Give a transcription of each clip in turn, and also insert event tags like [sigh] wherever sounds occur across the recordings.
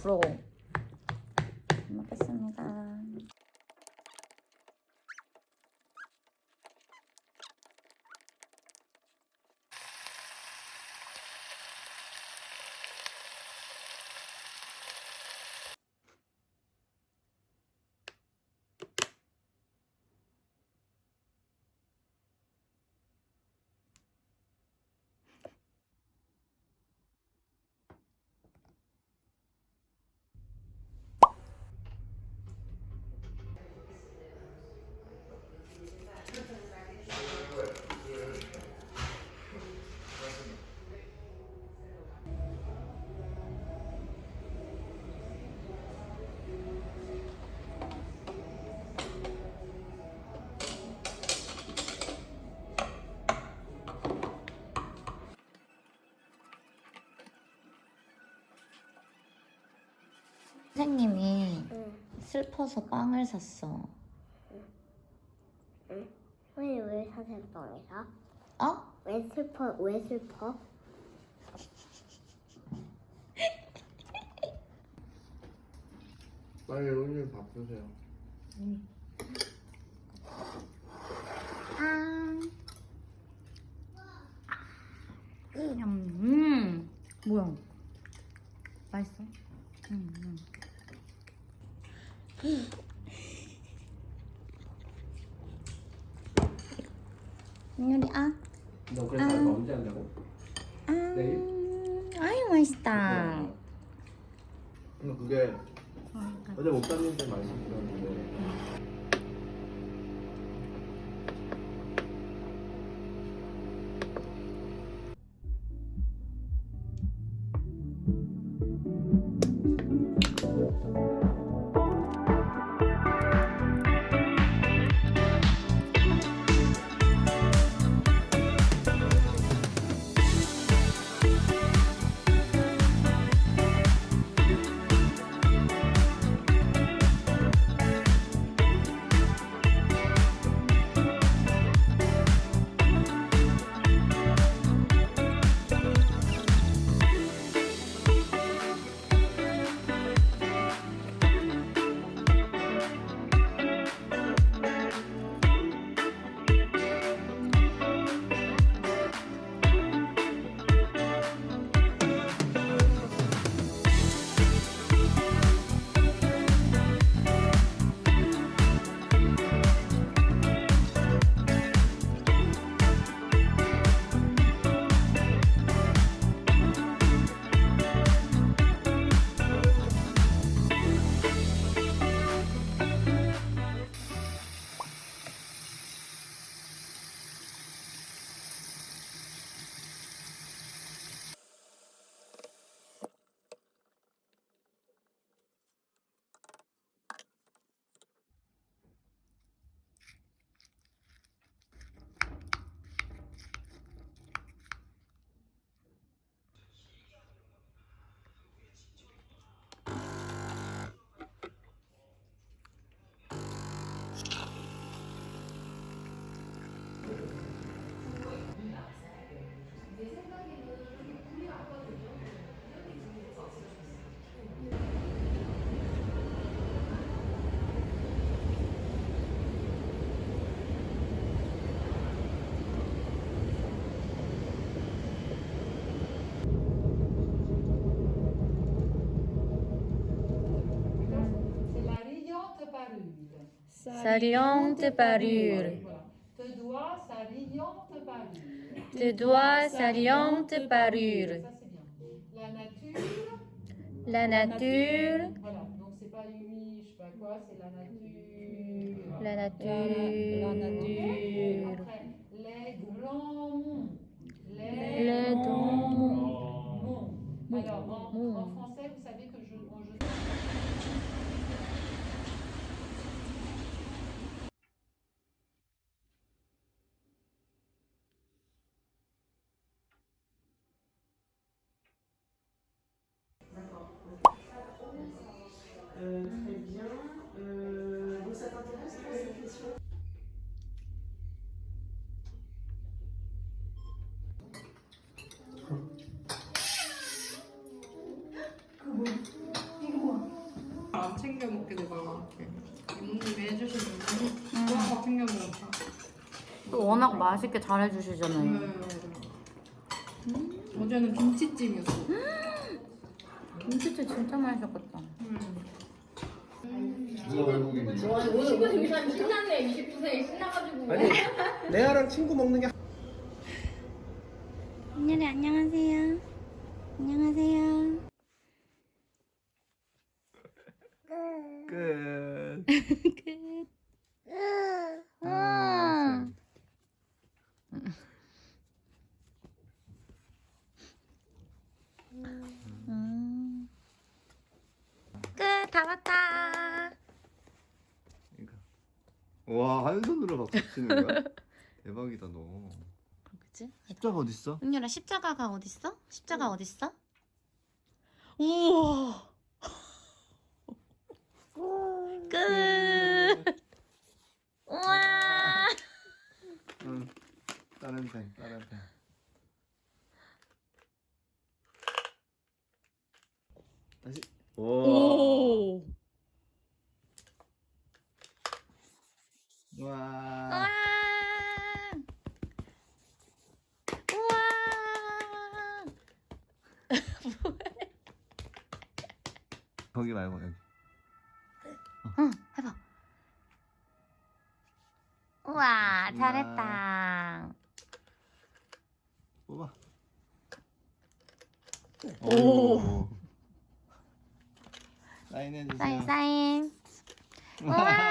부러워. 슬퍼서 빵을 샀어. 왜, 왜 사슴빵이야? 어? 왜 슬퍼? 왜 슬퍼? [laughs] 빨리 오늘 바쁘세요. 아. 음. 뭐야? 맛있어? 음. 음. 민율이 아. 너 그래서 알바 언제 한다고? 아. 내일? 아유 맛있다. 근데 그게 어제 목사님한테 말씀드렸는 parure. Sa riante parure. Te dois sa riante parure. Riante parure. Ça, c'est bien. La nature. La nature. Voilà. Donc, c'est pas lui, je sais pas quoi, c'est la nature. La nature. La nature. Après, les. Les, Les grands monts. Alors, en, Monts. en 챙겨 먹게 되잖아. 이모님이 음, 해주시는 거 하나 챙겨 먹었다. 또 워낙 맛있게 네, 잘해주시잖아요. 음, 어제는 김치찜이었어. 음! 김치찜 진짜 맛있었겠다. 음. 누가 외국인이야? 19세기 신나네. 20세기 신나가지고. 아니 레아랑 친구 먹는 게 언니들 안녕하세요. 안녕하세요. 끝. [laughs] 음. 음. 끝, 다 왔다. 와, 한 손으로 박수 치는 거야? [laughs] 대박이다 너. 그렇겠지? 십자가 어디 있어? 은유라 십자가가 어딨어? 십자가 어딨어? 우와. 끝. 우와. 응. 다른 펜, 다른 펜. 다시. 오. 오. 와. 우와. 우와. 거기 말고 여기. 응, 해봐. 우와, 잘했다. 뽑아. 오. 사인해 주세요. 사인, 사인. [laughs] 우와.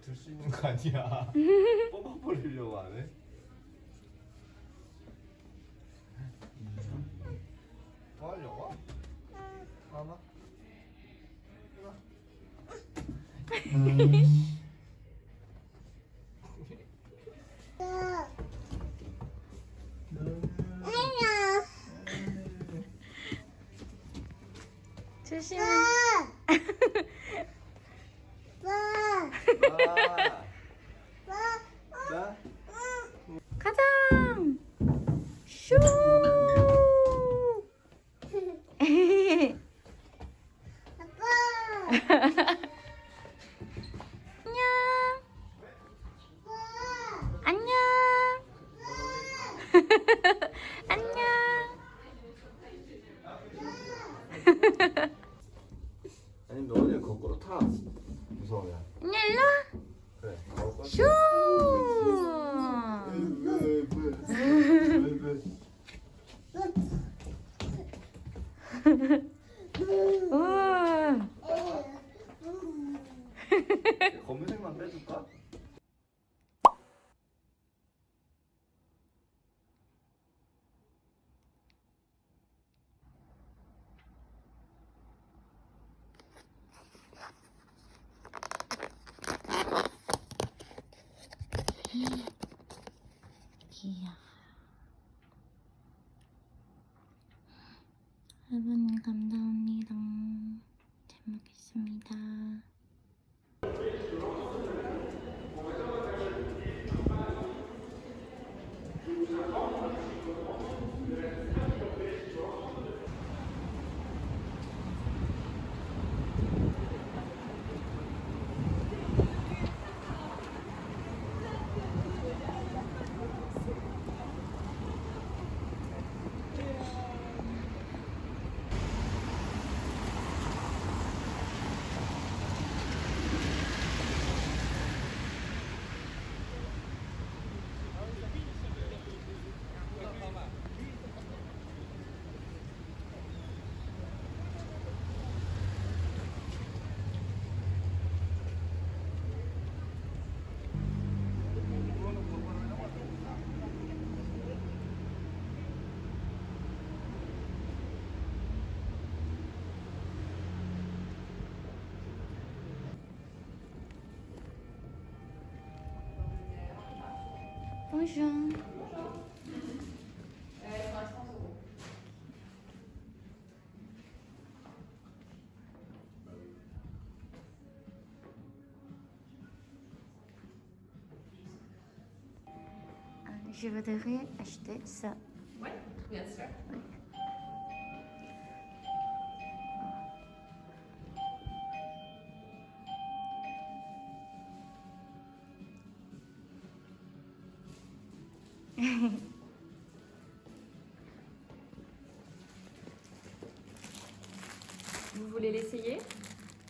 들 수 있는 거 아니야. [laughs] 뽑아버리려고 하네. 뭐 하려고? 하나? 조심해. 자, 가자. 슈. 안녕. 안녕. [laughs] 안녕. 아니 너는 거꾸로 타. 무서워야. 안녕 일로 와. 그래. 거꾸로. 슈. 우와. 검은색만 빼줄까? 이야. 여러분 감사합니다. 잘 먹겠습니다. Bonjour. Euh, je voudrais acheter ça. Oui, bien sûr. [laughs] Vous voulez l'essayer?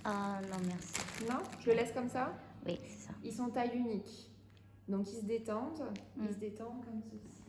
Ah non, merci. Non? Je le laisse comme ça? Oui, c'est ça. Ils sont taille unique. Donc ils se détendent. Ils se détendent comme ceci.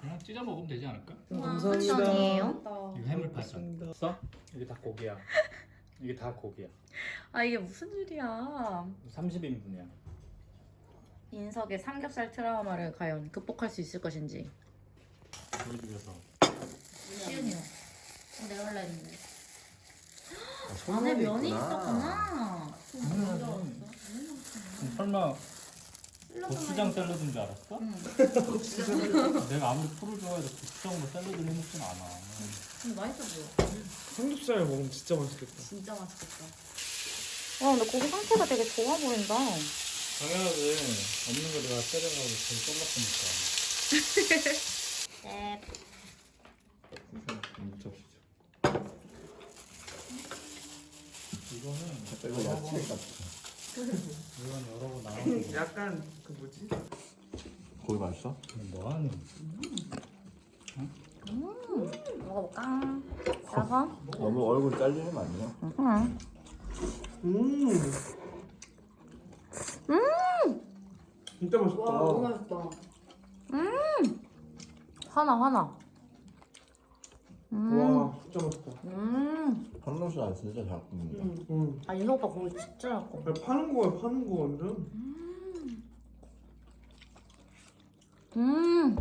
그냥 찢어 먹으면 되지 않을까? 한정이에요? 이거 해물파전. 써? 이게 다 고기야. [laughs] 이게 다 고기야. 아 이게 무슨 일이야? 30인분이야. 인석의 삼겹살 트라우마를 과연 극복할 수 있을 것인지. 집에서. 할라 했는데. 아, 안에 손면이 면이 있구나. 있었구나. 그럼 설마 고추장 샐러드인 줄 알았어? 응. [laughs] 내가 아무리 풀을 좋아해도 고추장으로 샐러드를 해먹진 않아. 근데 맛있어 보여. 삼겹살 먹으면 진짜 맛있겠다. 진짜 맛있겠다. 와 근데 고기 상태가 되게 좋아 보인다. 당연하지. 없는 거 내가 때려가고 제일 썸났으니까. [laughs] 네. 묻혀주죠. 이거 야채 같아. 이건 여러 번 나왔는데. 약간 그 뭐지? 고기 맛있어? 뭐하니? 먹어볼까? 여보. 너무 얼굴 잘리는 거 아니야? 응. 음. 진짜 맛있다. 맛있다. 화나 화나. 음. 와, 진짜 맛있다. 음. 한로수 진짜 잘 굽는다. 음. 아 인석 오빠 고기 진짜 잘. 야, 파는 거야, 파는 거 완전. 음.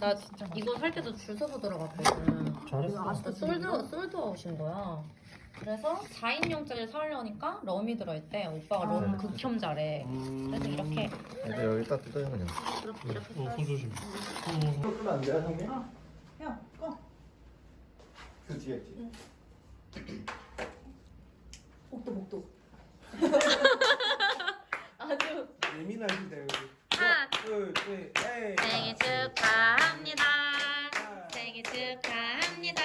나 이거 살 때도 줄 서서 들어갔거든. 잘했어. 아직도 솔드 솔드 아웃인 거야. 그래서 4인용짜리 사려니까 럼이 들어있대. 오빠가 럼 극혐 잘해. 그래서 이렇게 근데 여기 딱 뜯어요 그냥. 어, 손 조심. 끄면 안 돼요 형님? 야, 꺼. 그 뒤에 뒤에. 복도 복도. 아주 예민하시다, 여기. 하나 둘, 셋, 에이. 생일 축하합니다. 생일 축하합니다.